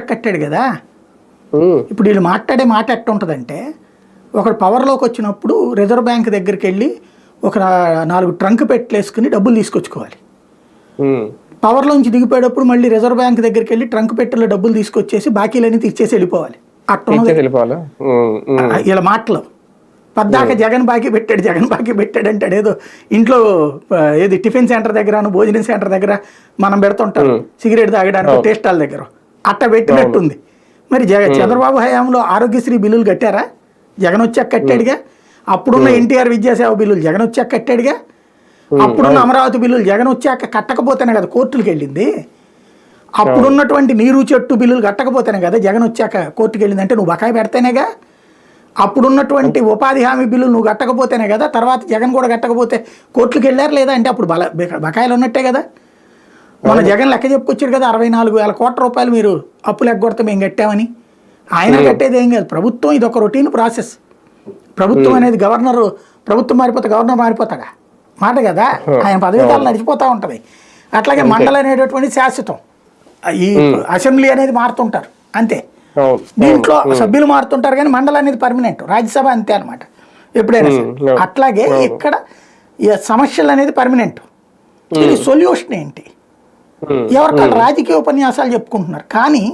కట్టాడు కదా? ఇప్పుడు వీళ్ళు మాట్లాడే మాట ఎట్ట ఉంటుందంటే ఒకడు పవర్లోకి వచ్చినప్పుడు రిజర్వ్ బ్యాంక్ దగ్గరికి వెళ్ళి ఒక నాలుగు ట్రంక్ పెట్టలేసుకుని డబ్బులు తీసుకొచ్చుకోవాలి. పవర్లోంచి దిగిపోయేటప్పుడు మళ్ళీ రిజర్వ్ బ్యాంక్ దగ్గరికి వెళ్ళి ట్రంక్ పెట్టెలో డబ్బులు తీసుకొచ్చేసి బాకీలన్నీ తీర్చేసి వెళ్ళిపోవాలి. అట్ట వీళ్ళ మాటలు. పద్దాక జగన్ బాకీ పెట్టాడు జగన్ బాకీ పెట్టాడు అంటాడు. ఏదో ఇంట్లో ఏది టిఫిన్ సెంటర్ దగ్గర భోజనం సెంటర్ దగ్గర మనం పెడుతుంటాం సిగరెట్ తాగడానికి టేస్టాల దగ్గర. అట్ట పెట్టినట్టుంది. మరి జగ చంద్రబాబు హయాంలో ఆరోగ్యశ్రీ బిల్లులు కట్టారా? జగన్ వచ్చాక కట్టాడుగా. అప్పుడున్న ఎన్టీఆర్ విద్యాసేవ బిల్లులు జగన్ వచ్చాక కట్టాడుగా. అప్పుడున్న అమరావతి బిల్లులు జగన్ వచ్చాక కట్టకపోతేనే కదా కోర్టులకు వెళ్ళింది. అప్పుడున్నటువంటి నీరు చెట్టు బిల్లులు కట్టకపోతేనే కదా జగన్ వచ్చాక కోర్టుకు వెళ్ళింది. అంటే నువ్వు బకాయి పెడితేనేగా. అప్పుడున్నటువంటి ఉపాధి హామీ బిల్లులు నువ్వు కట్టకపోతేనే కదా తర్వాత జగన్ కూడా కట్టకపోతే కోర్టులకు వెళ్ళారు లేదా? అంటే అప్పుడు బల బక- బకాయిలు ఉన్నట్టే కదా. మన జగన్ లెక్క చెప్పుకొచ్చారు కదా అరవై నాలుగు వేల కోట్ల రూపాయలు మీరు అప్పులు ఎగ్గొడితే మేము కట్టామని. ఆయన కట్టేది ఏం కాదు. ప్రభుత్వం ఇది ఒక రొటీన్ ప్రాసెస్. ప్రభుత్వం అనేది గవర్నర్ ప్రభుత్వం మారిపోతే గవర్నర్ మారిపోతాడా? మాట కదా. ఆయన పదవి కాలం నడిచిపోతూ ఉంటుంది. అట్లాగే మండలి అనేటటువంటి శాశ్వతం. ఈ అసెంబ్లీ అనేది మారుతుంటారు. అంతే. దీంట్లో సభ్యులు మారుతుంటారు కానీ మండలి అనేది పర్మనెంట్. రాజ్యసభ అంతే అనమాట ఎప్పుడైనా. అట్లాగే ఇక్కడ సమస్యలు అనేది పర్మనెంట్. దీని సొల్యూషన్ ఏంటి? ఉమ్, ఎవరికాళ్ళు రాజకీయ ఉపన్యాసాలు చెప్పుకుంటున్నారు. కానీ